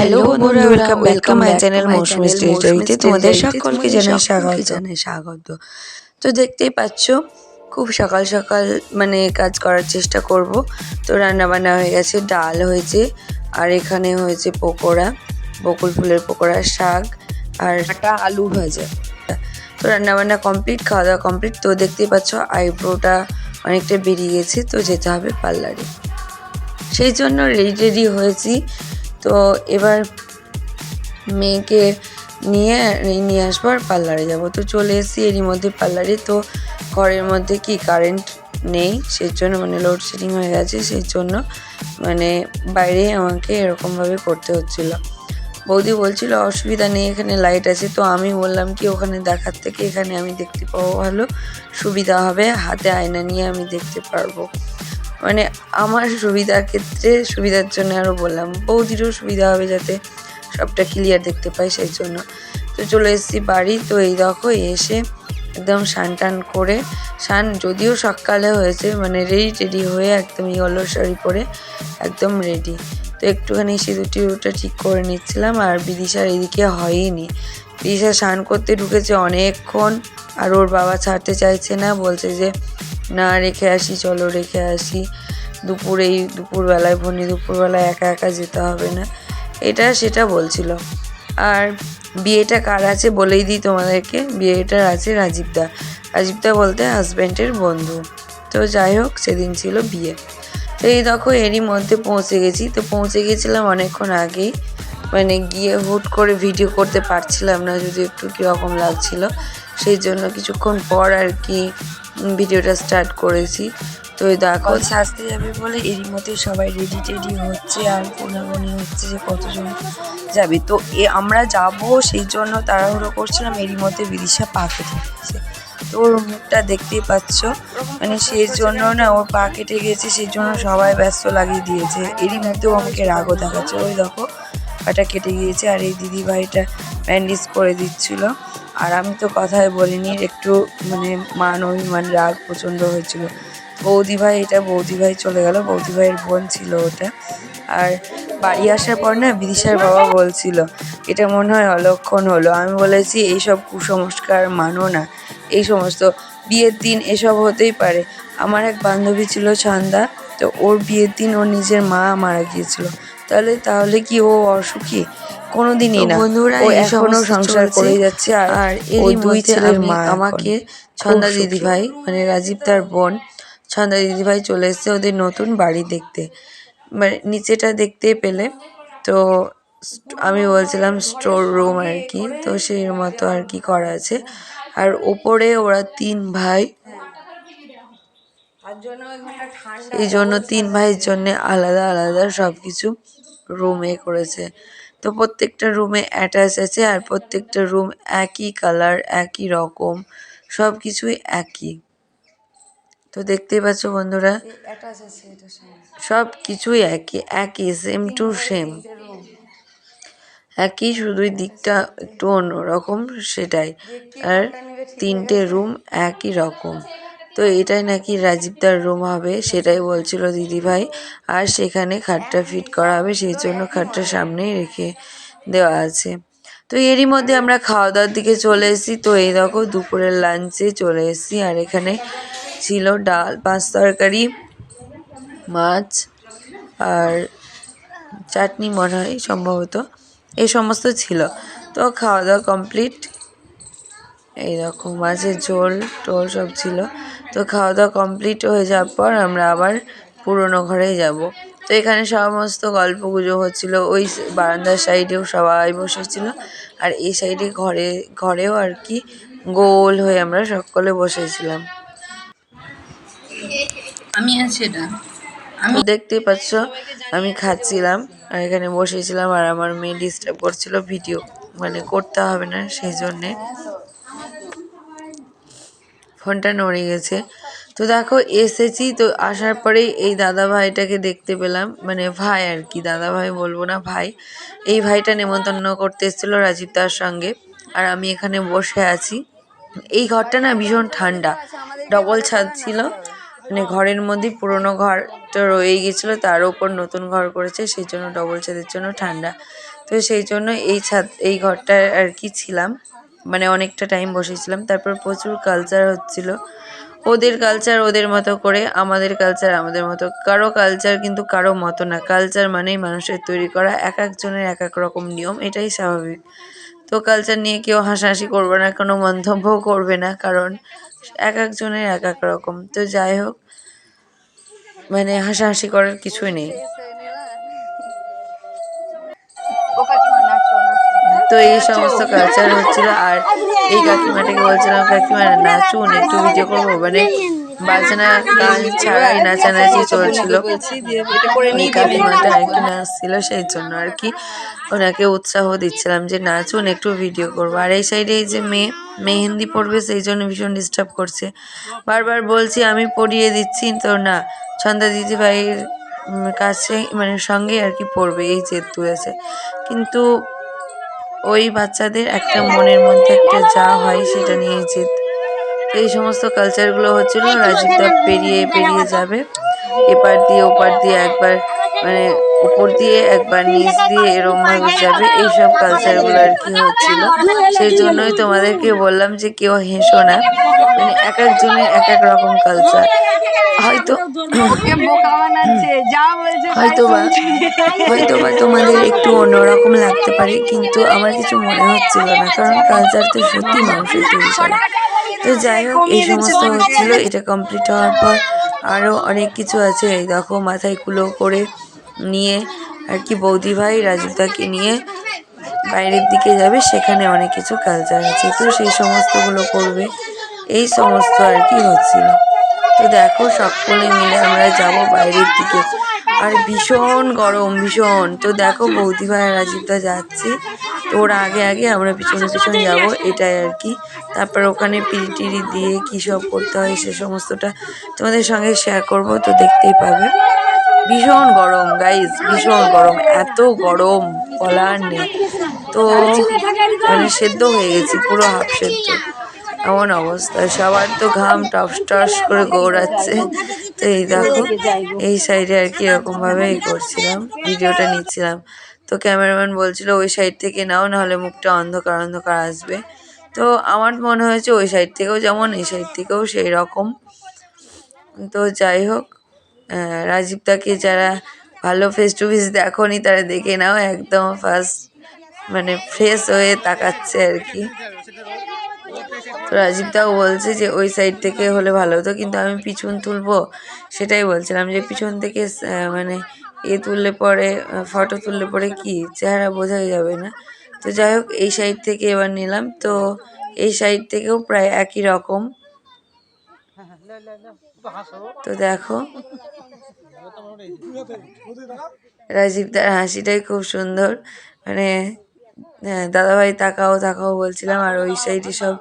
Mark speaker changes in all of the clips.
Speaker 1: Hello বন্ধুরা welcome welcome my channel Mousumi স্টেজে তোমাদের সকলকে জানাই স্বাগত। জানাই স্বাগত। তো দেখতেই পাচ্ছ খুব সকাল সকাল মানে কাজ করার চেষ্টা করব। তো রান্না বান্না হয়ে গেছে ডাল হয়েছে আর এখানে হয়েছে পকোড়া বকুল ফুলের পকোড়া শাক আর একটা আলু ভাজা। তো রান্না বান্না কমপ্লিট খাওয়া দাওয়া কমপ্লিট। তো দেখতেই পাচ্ছ আইব্রোটা অনেকটা বেরিয়ে গেছে তো যেতে হবে পার্লারে। সেই জন্য রেডি রেডি হয়েছি। তো এবার মেয়েকে নিয়ে নিয়ে আসবার পার্লারে যাব। তো চলে এসেছি এরই মধ্যে পার্লারে। তো ঘরের মধ্যে কি কারেন্ট নেই, সেই জন্য মানে লোডশেডিং হয়ে গেছে, সেই জন্য মানে বাইরে আমাকে এরকমভাবে করতে হচ্ছিল। বৌদি বলছিল, অসুবিধা নেই, এখানে লাইট আছে। তো আমি বললাম কি, ওখানে দেখার থেকে এখানে আমি দেখতে পাবো ভালো। সুবিধা হবে, হাতে আয়না নিয়ে আমি দেখতে পারব। মানে আমার সুবিধার ক্ষেত্রে, সুবিধার জন্য আরও বললাম, বৌদিরও সুবিধা হবে যাতে সবটা ক্লিয়ার দেখতে পাই সেই জন্য। তো চলে এসেছি বাড়ি, তো এই দেখো এসে একদম স্নান টান করে, স্নান যদিও সকালে হয়েছে মানে রেডি টেডি হয়ে একদম ইয়েলো শাড়ি পরে একদম রেডি তো একটুখানি সিঁদুর টিঁদুরটা ঠিক করে নিচ্ছিলাম, আর বিদিশার এদিকে হয়নি। বিদিশা স্নান করতে ঢুকেছে অনেকক্ষণ, আর ওর বাবা ছাড়তে চাইছে না, বলছে যে না রেখে আসি, চলো রেখে আসি। দুপুরেই, দুপুরবেলায়, ভনি দুপুরবেলায় একা একা যেতে হবে না। এটা সেটা বলছিল। আর বিয়েটা কার আছে বলেই দিই তোমাদেরকে। বিয়েটার আছে রাজীবদা। রাজীবদা বলতে হাজব্যান্ডের বন্ধু। তো যাই হোক, সেদিন ছিল বিয়ে। তো এই দেখো, এরই মধ্যে পৌঁছে গেছি। তো পৌঁছে গেছিলাম অনেকক্ষণ আগেই। মানে গিয়ে হুট করে ভিডিও করতে পারছিলাম না, যদি একটু কীরকম লাগছিল। সেই জন্য কিছুক্ষণ পর আর কি ভিডিওটা স্টার্ট করেছি। তো দেখো সাজতে যাবে বলে এরই মধ্যে সবাই রেডি টেডি হচ্ছে আর কোনাগনি হচ্ছে যে কতজন যাবে। তো এ আমরা যাব সেই জন্য তাড়াহুড়ো করছিলাম, এরই মধ্যে বিদিশা পা কেটে গেছে তো ওর মুখটা দেখতেই পাচ্ছ? মানে সেই জন্য না ওর পা কেটে গেছে সেই জন্য সবাই ব্যস্ত লাগিয়ে দিয়েছে। এরই মধ্যেও আমাকে রাগও দেখাচ্ছে। ওই দেখো, পাটা কেটে গিয়েছে আর এই দিদি ভাইটা ব্যান্ডেজ করে দিচ্ছিল। আর আমি তো কথাই বলিনি, একটু মানে মান অভিমান, রাগ প্রচণ্ড হয়েছিল। বৌদি ভাই, এটা বৌদি ভাই চলে গেল, বৌদি ভাইয়ের বোন ছিল ওটা। আর বাড়ি আসার পর না বিদিশার বাবা বলছিল, এটা মনে হয় অলক্ষণ হলো। আমি বলেছি, এইসব কুসংস্কার মানো না। এই সমস্ত বিয়ের দিন এসব হতেই পারে। আমার এক বান্ধবী ছিল ছান্দা তো ওর বিয়ের দিন ওর নিজের মা মারা গিয়েছিল। তাহলে তাহলে কি ও অসুখী? কোনোদিনই না।
Speaker 2: বন্ধুরা এখনও
Speaker 1: সংসার। করে যাচ্ছে। আর
Speaker 2: এই
Speaker 1: দুই ছেলের মা
Speaker 2: আমাকে
Speaker 1: আমাকে ছন্দা দিদি ভাই মানে রাজীব তার বোন ছন্দা দিদি ভাই চলে এসেছে ওদের নতুন বাড়ি দেখতে। মানে নিচেটা দেখতে পেলে তো আমি বলছিলাম স্টোর রুম আর কি তো সেই মতো আর কি করা আছে। আর ওপরে ওরা তিন ভাই এই জন্য তিন ভাইয়ের জন্য আলাদা আলাদা সব কিছু রুমে করেছে। তো প্রত্যেকটা রুমে অ্যাটাচ আছে আর প্রত্যেকটা রুম একই কালার একই রকম সব কিছুই একই। তো দেখতেই পাচ্ছ বন্ধুরা সব কিছুই একই একই সেম টু সেম একই শুধুই দিকটা একটু অন্যরকম সেটাই। আর তিনটে রুম একই রকম। তো এটাই নাকি রাজীবদার রুম হবে, সেটাই বলছিল দিদিভাই। আর সেখানে খাটটা ফিট করা হবে, সেই জন্য খাটটা সামনেই রেখে দেওয়া আছে। তো এরই মধ্যে আমরা খাওয়া দাওয়ার দিকে চলে এসেছি। তো এই দেখো, দুপুরের লাঞ্চে চলে এসেছি। আর এখানে ছিল ডাল, পাঁচ তরকারি, মাছ আর চাটনি মনে হয় সম্ভবত। এই সমস্ত ছিল। তো খাওয়া দাওয়া কমপ্লিট এইরকম মাছের ঝোল টোল সব ছিল। তো খাওয়া দাওয়া কমপ্লিট হয়ে যাওয়ার পর আমরা আবার পুরোনো ঘরেই যাব। তো এখানে সমস্ত গল্প গুজব হচ্ছিল ওই বারান্দার সাইডেও সবাই বসেছিল। আর এই সাইডে ঘরে ঘরেও আর কি গোল হয়ে আমরা সকলে বসেছিলাম।
Speaker 2: আমি আছি এটা।
Speaker 1: আমি দেখতেই পাচ্ছ আমি খাচ্ছিলাম আর এখানে বসেছিলাম আর আমার মেয়ে ডিস্টার্ব করছিল ভিডিও মানে করতে হবে না সেই জন্যে ফোনটা নড়ে গেছে। তো দেখো, এসেছি তো আসার পরেই এই দাদা ভাইটাকে দেখতে পেলাম। মানে ভাই আর কি দাদা ভাই বলব না ভাই। এই ভাইটা নেমন্তন্ন করতে এসেছিল রাজীব তার সঙ্গে আর আমি এখানে বসে আছি। এই ঘরটা না ভীষণ ঠান্ডা, ডবল ছাদ ছিল। মানে ঘরের মধ্যে পুরোনো ঘরটা রয়ে গেছিল, তার উপর নতুন ঘর করেছে, সেই জন্য ডবল ছাদের জন্য ঠান্ডা। তো সেই জন্য এই ছাদ, এই ঘরটায় আর কি ছিলাম। মানে অনেকটা টাইম বসেছিলাম। তারপর প্রচুর কালচার হচ্ছিল। ওদের কালচার ওদের মতো করে, আমাদের কালচার আমাদের মতো। কারও কালচার কিন্তু কারও মতো না। কালচার মানেই মানুষের তৈরি করা এক একজনের এক এক রকম নিয়ম, এটাই স্বাভাবিক। তো কালচার নিয়ে কেউ হাসাহাসি করবে না, কোনো মন্তব্যও করবে না, কারণ এক একজনের এক এক রকম। তো যাই হোক মানে হাসাহাসি করার কিছুই নেই। তো এই সমস্ত কালচার হচ্ছিল আর এই কাকিমাটাকে বলছিলাম, কাকিমা, নাচুন, একটু ভিডিও করব। মানে বাজনা গান ছাড়াই নাচানাচি চলছিল। ওই কাকিমাটা আর কি নাচছিল সেই জন্য আর কি। ওনাকে উৎসাহ দিচ্ছিলাম যে, নাচুন, একটু ভিডিও করব। আর এই সাইডে এই যে মেয়ে, মেহেন্দি পড়বে সেই জন্য ভীষণ ডিস্টার্ব করছে। বারবার বলছি, আমি পড়িয়ে দিচ্ছি। তো না ছন্দা দিদিভাইয়ের কাছে মানে সঙ্গে আর কি পড়বে এই জেদ তুলেছে কিন্তু ওই বাচ্চাদের একটা মনের মধ্যে একটা যা হয় সেটা নিয়ে জেদ। এই সমস্ত কালচারগুলো হচ্ছিল রাজীবদা পেরিয়ে পেরিয়ে যাবে। এপার দিয়ে ওপার দিয়ে একবার মানে উপর দিয়ে একবার নিচ দিয়ে এরম ভাবে যাবে এইসব কালচারগুলো আর কি হচ্ছিল। সেই জন্যই তোমাদেরকে বললাম যে কেউ হেসো না। মানে এক একজনের এক এক রকম কালচার হয়তো হয়তো বা হয়তো বা তোমাদের একটু অন্যরকম লাগতে পারে, কিন্তু আমার কিছু মনে হচ্ছিল না, কারণ কালচার তো সত্যি মানুষের তৈরি করা। তো যাই হোক, এই সমস্ত হচ্ছিল। এটা কমপ্লিট হওয়ার পর আরও অনেক কিছু আছে। এই দেখো, মাথায় কুলো করে নিয়ে আর কি বৌদি ভাই রাজুদাকে নিয়ে বাইরের দিকে যাবে, সেখানে অনেক কিছু কালচার আছে। তো সেই সমস্তগুলো করবে। এই সমস্ত আর কি হচ্ছিল। তো দেখো সকলে মিলে আমরা যাব বাইরের দিকে। আর ভীষণ গরম, ভীষণ। তো দেখো বৌদি ভাই আর রাজীবদা যাচ্ছে। তো ওর আগে আগে আমরা পিছনে পিছনে যাব, এটাই আর কি। তারপর ওখানে পিড়ি দিয়ে কী সব করতে হয়, সে সমস্তটা তোমাদের সঙ্গে শেয়ার করব, তো দেখতেই পাবে। ভীষণ গরম গাইজ ভীষণ গরম, এত গরম বলার নেই। তো মানে সেদ্ধ হয়ে গেছি, পুরো হাফ সেদ্ধ। এমন অবস্থা, সবার তো ঘাম টস টস করে গৌড়াচ্ছে। তো এই দেখো, এই সাইডে আর কি এরকম ভাবে এই করছিলাম, ভিডিওটা নিচ্ছিলাম। তো ক্যামেরাম্যান বলছিল, ওই সাইড থেকে নাও, নাহলে মুখটা অন্ধকার অন্ধকার আসবে। তো আমার মনে হয়েছে, ওই সাইড থেকেও যেমন, এই সাইড থেকেও সেই রকম। তো যাই হোক রাজীবদাকে যারা ভালো ফেস টু ফেস দেখোনি তারা দেখে নাও একদম ফার্স্ট মানে ফ্রেশ হয়ে তাকাচ্ছে আর কি। তো রাজীবদাও বলছে যে ওই সাইড থেকে হলে ভালো হতো কিন্তু আমি পিছন তুলবো সেটাই বলছিলাম যে পিছন থেকে মানে এ তুললে পরে ফটো তুললে পরে কি চেহারা বোঝাই যাবে না। তো যাই হোক এই সাইড থেকে এবার নিলাম তো এই সাইড থেকেও প্রায় একই রকম। তো দেখো রাজীবদার হাসিটাই খুব সুন্দর। মানে দাদাভাই তাকাও তাকাও বলছিলাম আর ওই সাইডে সব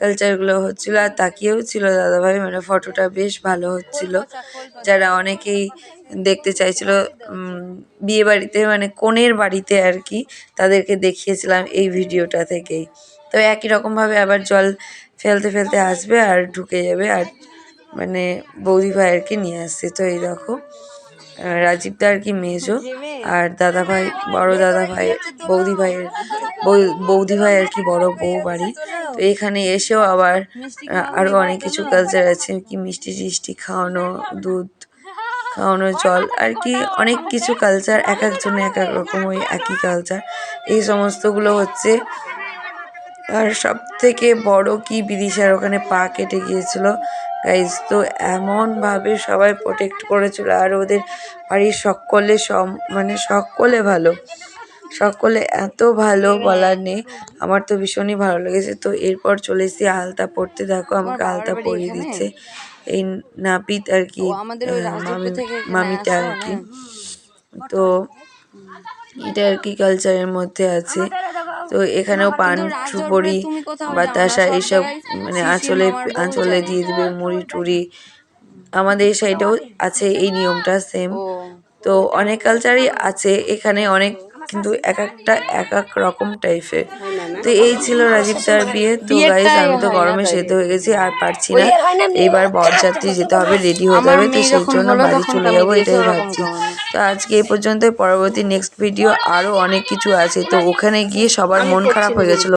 Speaker 1: কালচারগুলো হচ্ছিল আর তাকিয়েও ছিল দাদাভাই। মানে ফটোটা বেশ ভালো হচ্ছিল। যারা অনেকেই দেখতে চাইছিল বিয়ে বাড়িতে মানে কনের বাড়িতে আর কি তাদেরকে দেখিয়েছিলাম এই ভিডিওটা থেকেই। তো একই রকমভাবে আবার জল ফেলতে ফেলতে আসবে আর ঢুকে যাবে আর মানে বৌদি কি নিয়ে আসছে। তো এই আহ, রাজীবদা আর কি মেজো আর দাদা ভাই বড় দাদা ভাই বৌদি ভাইয়ের বৌ- বৌদি ভাই আর কি বড় বউ বাড়ি। তো এখানে এসেও আবার আহ, আরও অনেক কিছু কালচার আছে কি মিষ্টি টিষ্টি খাওয়ানো দুধ খাওয়ানো জল আর কি অনেক কিছু কালচার এক একজনের এক এক রকম ওই একই কালচার এই সমস্তগুলো হচ্ছে আর সব থেকে বড় কি বিদিশার ওখানে পা কেটে গিয়েছিল গাইজ তো এমনভাবে সবাই প্রোটেক্ট করেছিল আর ওদের বাড়ির সকলে সম মানে সকলে ভালো। সকলে এত ভালো বলার নেই। আমার তো ভীষণই ভালো লেগেছে। তো এরপর চলে এসেছি আলতা পড়তে। দেখো আমাকে আলতা পরিয়ে দিচ্ছে। এই নাপিত আর কি মামিটা আর কি। তো এটা আর কি কালচারের মধ্যে আছে। তো এখানেও পান
Speaker 2: না,
Speaker 1: বাতাসা এইসব মানে আঁচলে আঁচলে দিয়ে দিবে মুড়ি টুড়ি। আমাদের এই সাইডেও আছে এই নিয়মটা সেম তো অনেক কালচারই আছে এখানে অনেক কিন্তু এক একটা এক এক রকম টাইপের তো এই ছিল রাজীব রাজীবদার বিয়ে। তো গাইজ আমি তো গরমে সেদ্ধ হয়ে গেছি আর পারছি না। এবার বরযাত্রী যেতে হবে রেডি হতে হবে তো সেই জন্য বাড়ি চলে যাব এটাই ভাবছি। তো আজকে এই পর্যন্ত পরবর্তী নেক্সট ভিডিও আরও অনেক কিছু আছে। তো ওখানে গিয়ে সবার মন খারাপ হয়ে গেছিল।